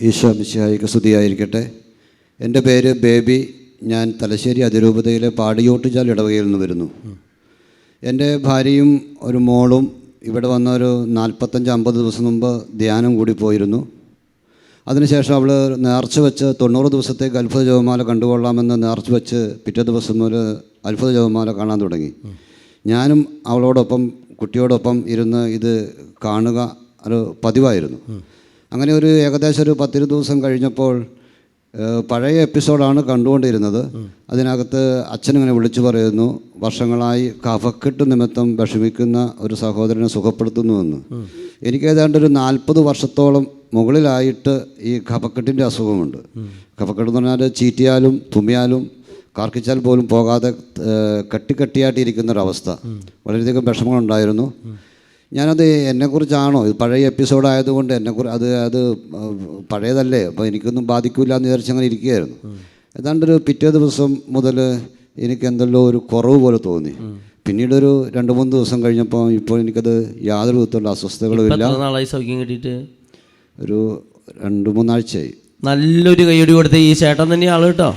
ഈശോ മിശിഹായിക്ക് സ്തുതിയായിരിക്കട്ടെ. എന്റെ പേര് ബേബി. ഞാൻ തലശ്ശേരി അതിരൂപതയിലെ പാടിയോട്ടുചാൽ ഇടവകയിൽ നിന്ന് വരുന്നു. എന്റെ ഭാര്യയും ഒരു മോളും ഇവിടെ വന്ന ഒരു നാൽപ്പത്തഞ്ച് അമ്പത് ദിവസം മുമ്പ് ധ്യാനം കൂടി പോയിരുന്നു. അതിനുശേഷം അവൾ നേർച്ച വെച്ച് തൊണ്ണൂറ് ദിവസത്തേക്ക് അത്ഭുത ജപമാല കണ്ടുകൊള്ളാമെന്ന് നേർച്ച വെച്ച് പിറ്റേ ദിവസം മുതൽ അത്ഭുത ജപമാല കാണാൻ തുടങ്ങി. ഞാനും അവളോടൊപ്പം കുട്ടിയോടൊപ്പം ഇരുന്ന് ഇത് കാണുക ഒരു പതിവായിരുന്നു. അങ്ങനെ ഒരു ഏകദേശം ഒരു പത്തിരു ദിവസം കഴിഞ്ഞപ്പോൾ പഴയ എപ്പിസോഡാണ് കണ്ടുകൊണ്ടിരുന്നത്. അതിനകത്ത് അച്ഛനിങ്ങനെ വിളിച്ചു പറയുന്നു വർഷങ്ങളായി കഫക്കെട്ട് നിമിത്തം വിഷമിക്കുന്ന ഒരു സഹോദരനെ സുഖപ്പെടുത്തുന്നുവെന്ന്. എനിക്ക് ഏതാണ്ട് ഒരു നാൽപ്പത് വർഷത്തോളം മുകളിലായിട്ട് ഈ കഫക്കെട്ടിന്റെ അസുഖമുണ്ട്. കഫക്കെട്ട് എന്ന് പറഞ്ഞാൽ ചീറ്റിയാലും തുമ്മിയാലും കാർക്കിച്ചാൽ പോലും പോകാതെ ഏഹ്, കെട്ടിക്കെട്ടിയായിട്ടിരിക്കുന്ന ഒരവസ്ഥ. വളരെയധികം വിഷമങ്ങളുണ്ടായിരുന്നു. ഞാനത് എന്നെക്കുറിച്ചാണോ? ഇത് പഴയ എപ്പിസോഡ് ആയതുകൊണ്ട് എന്നെക്കുറി അത് അത് പഴയതല്ലേ? അപ്പോൾ എനിക്കൊന്നും ബാധിക്കില്ല എന്ന് വിചാരിച്ച് അങ്ങനെ ഇരിക്കുകയായിരുന്നു. ഏതാണ്ടൊരു പിറ്റേ ദിവസം മുതൽ എനിക്ക് എന്തെല്ലോ ഒരു കുറവ് പോലെ തോന്നി. പിന്നീടൊരു രണ്ട് മൂന്ന് ദിവസം കഴിഞ്ഞപ്പോൾ ഇപ്പോൾ എനിക്കത് യാതൊരു വിധത്തിലുള്ള അസ്വസ്ഥതകളും ഇല്ല. നാളായി സൗഖ്യം കിട്ടിയിട്ട്? ഒരു രണ്ട് മൂന്നാഴ്ചയായി. നല്ലൊരു കൈയടി കൊടുത്ത ഈ ചേട്ടൻ തന്നെ ആൾ കേട്ടോ.